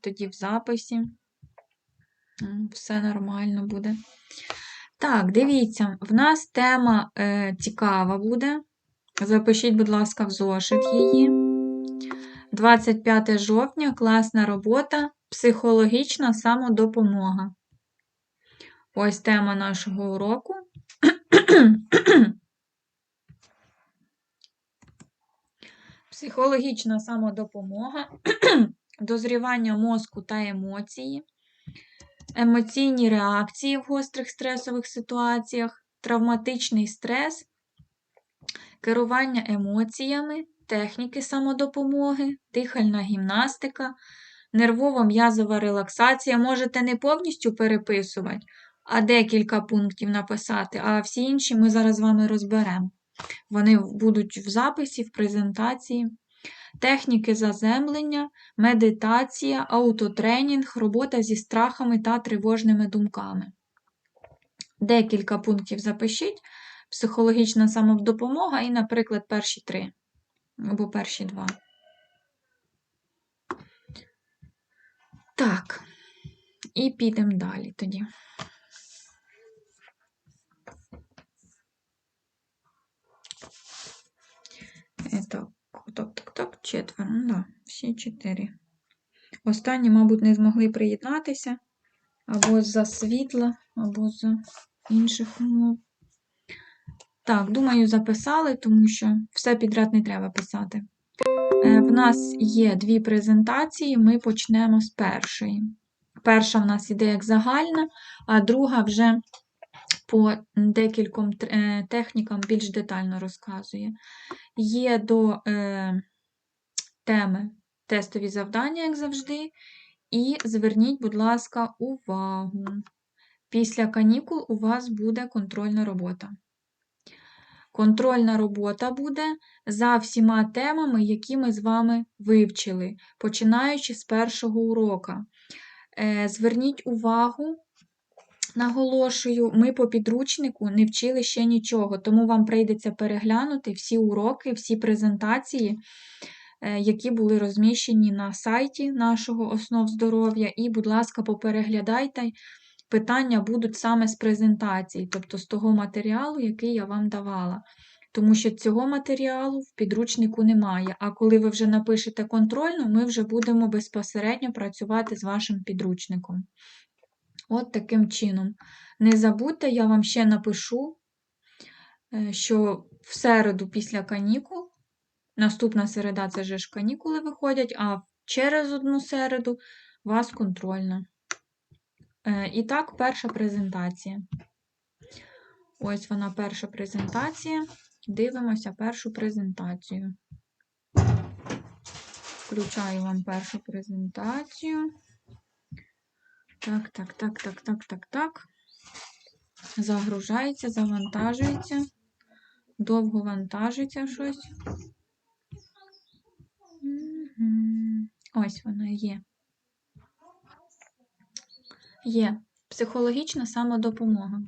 тоді в записі. Все нормально буде. Так, дивіться, в нас тема е, цікава буде. Запишіть, будь ласка, в зошит її. 25 жовтня, класна робота, психологічна самодопомога. Ось тема нашого уроку. Психологічна самодопомога, дозрівання мозку та емоції, емоційні реакції в гострих стресових ситуаціях, травматичний стрес, керування емоціями, техніки самодопомоги, дихальна гімнастика, нервово-м'язова релаксація. Можете не повністю переписувати, а декілька пунктів написати, а всі інші ми зараз з вами розберемо. Вони будуть в записі, в презентації. Техніки заземлення, медитація, аутотренінг, робота зі страхами та тривожними думками. Декілька пунктів запишіть. Психологічна самодопомога і, наприклад, перші три або перші два. Так, і підемо далі тоді. Е, Так, так, так, так, четверо. Ну, да, всі чотири. Останні, мабуть, не змогли приєднатися або з-за світла, або з інших умов. Так, думаю, записали, тому що все підряд не треба писати. Е, В нас є дві презентації, ми почнемо з першої. Перша в нас іде як загальна, а друга вже по декільком е, технікам більш детально розказує. Є до е, теми тестові завдання, як завжди. І зверніть, будь ласка, увагу. Після канікул у вас буде контрольна робота. Контрольна робота буде за всіма темами, які ми з вами вивчили, починаючи з першого урока. Е, Зверніть увагу, наголошую, ми по підручнику не вчили ще нічого, тому вам прийдеться переглянути всі уроки, всі презентації, е, які були розміщені на сайті нашого основ здоров'я. І, будь ласка, попереглядайте. Питання будуть саме з презентації, тобто з того матеріалу, який я вам давала. Тому що цього матеріалу в підручнику немає. А коли ви вже напишете контрольну, ми вже будемо безпосередньо працювати з вашим підручником. От таким чином. Не забудьте, я вам ще напишу, е, що в середу після канікул, наступна середа це вже ж канікули виходять, а через одну середу у вас контрольна. Е, І так, перша презентація. Ось вона перша презентація. Дивимося першу презентацію. Включаю вам першу презентацію. Так, так, так, так, так, так, так. Загружається, завантажується. Довго вантажиться щось. Ось вона є. Є психологічна самодопомога.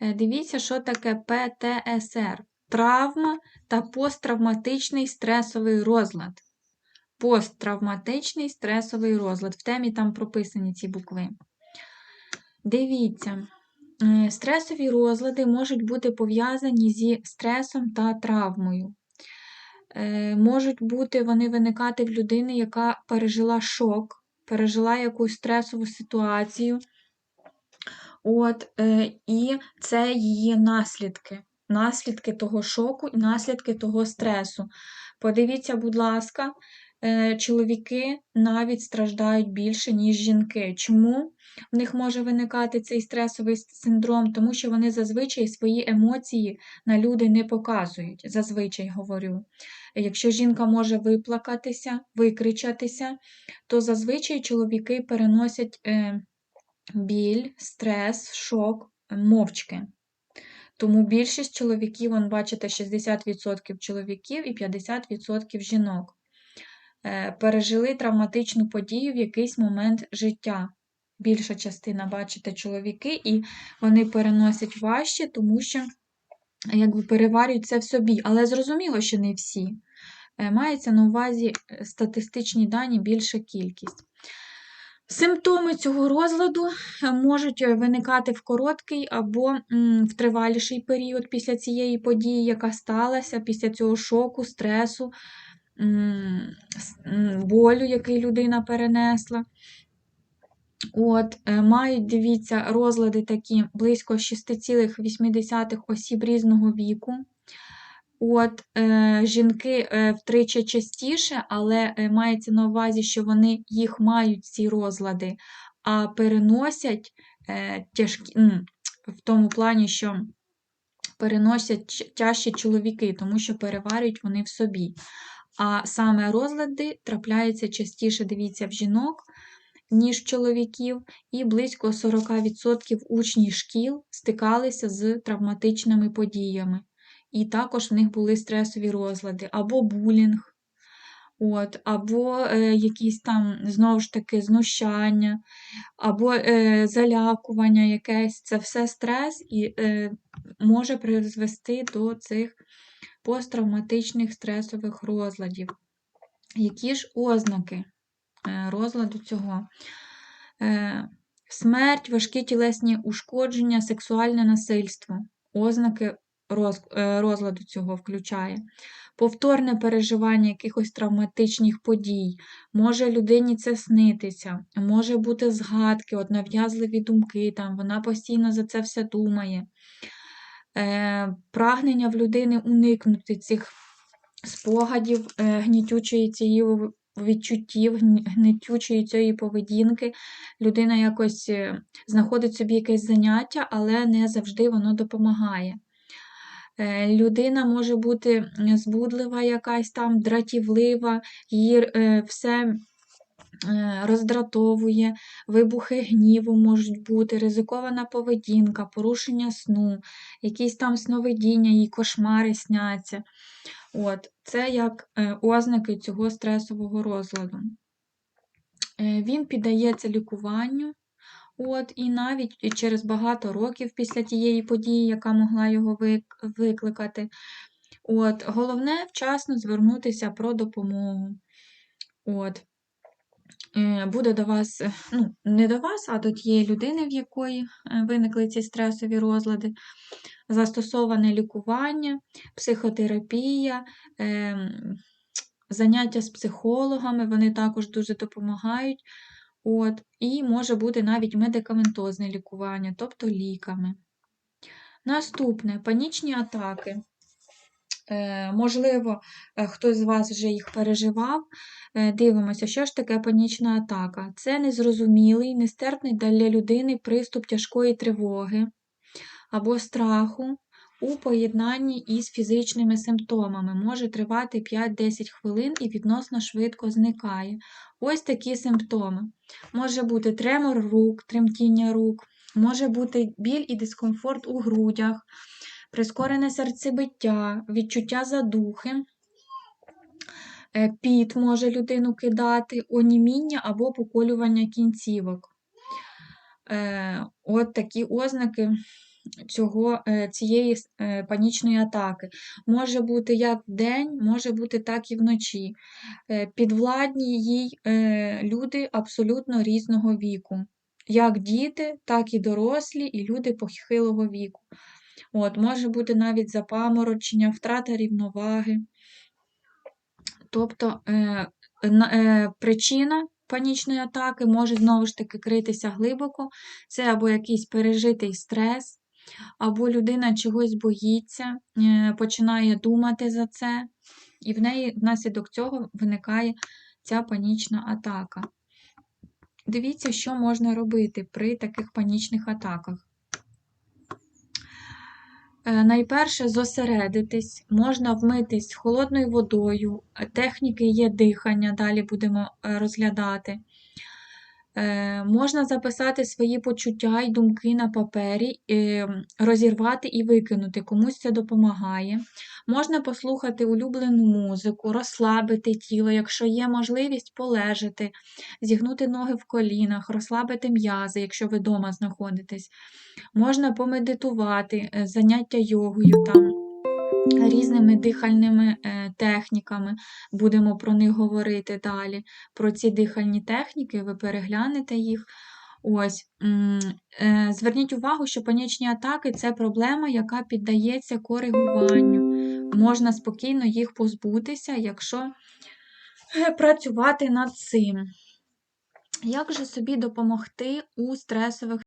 Е, Дивіться, що таке ПТСР. Травма та посттравматичний стресовий розлад. Посттравматичний стресовий розлад. В темі там прописані ці букви. Дивіться, е, стресові розлади можуть бути пов'язані зі стресом та травмою. Е, Можуть бути вони виникати в людини, яка пережила шок, пережила якусь стресову ситуацію. От, е, і це її наслідки. Наслідки того шоку і наслідки того стресу. Подивіться, будь ласка, чоловіки навіть страждають більше, ніж жінки. Чому в них може виникати цей стресовий синдром? Тому що вони зазвичай свої емоції на люди не показують. Зазвичай говорю. Якщо жінка може виплакатися, викричатися, то зазвичай чоловіки переносять. Е, біль, стрес, шок, мовчки. Тому більшість чоловіків, вон, бачите, 60% чоловіків і 50% жінок е, пережили травматичну подію в якийсь момент життя. Більша частина, бачите, чоловіки, і вони переносять важче, тому що якби переварюють це в собі. Але зрозуміло, що не всі. Е, Мається на увазі е, статистичні дані більша кількість. Симптоми цього розладу е, можуть е, виникати в короткий або в триваліший період після цієї події, яка сталася, після цього шоку, стресу, болю, який людина перенесла. От, е, мають, дивіться, розлади такі близько 6,8 осіб різного віку. От, е, жінки е, втричі частіше, але е, мається на увазі, що вони їх мають ці розлади, а переносять е, тяжкі, в тому плані, що переносять тяжче чоловіки, тому що переварюють вони в собі. А саме розлади трапляються частіше, дивіться, в жінок, ніж в чоловіків, і близько 40% учнів шкіл стикалися з травматичними подіями. І також в них були стресові розлади, або булінг, от, або е, якісь там, знову ж таки, знущання, або е, залякування якесь. Це все стрес і е, може призвести до цих посттравматичних стресових розладів. Які ж ознаки е, розладу цього? Е, Смерть, важкі тілесні ушкодження, сексуальне насильство. Ознаки е, розладу цього включає. Повторне переживання якихось травматичних подій. Може людині це снитися, може бути згадки, от нав'язливі думки, там, вона постійно за це все думає. Е, Прагнення в людини уникнути цих спогадів, е, гнітючої цієї відчуттів, гні- гнітючої цієї поведінки. Людина якось е, знаходить собі якесь заняття, але не завжди воно допомагає. Людина може бути збудлива, якась там дратівлива, її все роздратовує, вибухи гніву можуть бути, ризикована поведінка, порушення сну, якісь там сновидіння, їй кошмари сняться. От, це як е, ознаки цього стресового розладу. Е, Він піддається лікуванню, от, і навіть через багато років після тієї події, яка могла його викликати. От, головне вчасно звернутися про допомогу. От. Е, Буде до вас, е, ну, не до вас, а до тієї людини, в якої е, виникли ці стресові розлади, застосоване лікування, психотерапія, заняття з психологами, вони також дуже допомагають. От, і може бути навіть медикаментозне лікування, тобто ліками. Наступне панічні атаки. Е, можливо, е, хтось з вас вже їх переживав. Е, Дивимося, що ж таке панічна атака. Це незрозумілий, нестерпний для людини приступ тяжкої тривоги або страху у поєднанні із фізичними симптомами. Може тривати 5-10 хвилин і відносно швидко зникає. Ось такі симптоми. Може бути тремор рук, тремтіння рук, може бути біль і дискомфорт у грудях, прискорене серцебиття, відчуття задухи. Е, Піт може людину кидати, оніміння або поколювання кінцівок. Е, От такі ознаки цього, е, цієї панічної атаки. Може бути як вдень, може бути так і вночі. Підвладні їй люди абсолютно різного віку. Як діти, так і дорослі, і люди похилого віку. От, може бути навіть запаморочення, втрата рівноваги. Тобто е, е, причина панічної атаки може знову ж таки критися глибоко. Це або якийсь пережитий стрес, або людина чогось боїться, е, починає думати за це, і в неї внаслідок цього виникає ця панічна атака. Дивіться, що можна робити при таких панічних атаках. Е, Найперше зосередитись, можна вмитись холодною водою, техніки є дихання, далі будемо е, розглядати. Е, Можна записати свої почуття і думки на папері, е, розірвати і викинути, комусь це допомагає. Можна послухати улюблену музику, розслабити тіло, якщо є можливість полежати, зігнути ноги в колінах, розслабити м'язи, якщо ви вдома знаходитесь. Можна помедитувати, е, заняття йогою там. Різними дихальними е, техніками. Будемо про них говорити далі. Про ці дихальні техніки, ви переглянете їх. Ось, е, зверніть увагу, що панічні атаки це проблема, яка піддається коригуванню. Можна спокійно їх позбутися, якщо е, працювати над цим. Як же собі допомогти у стресових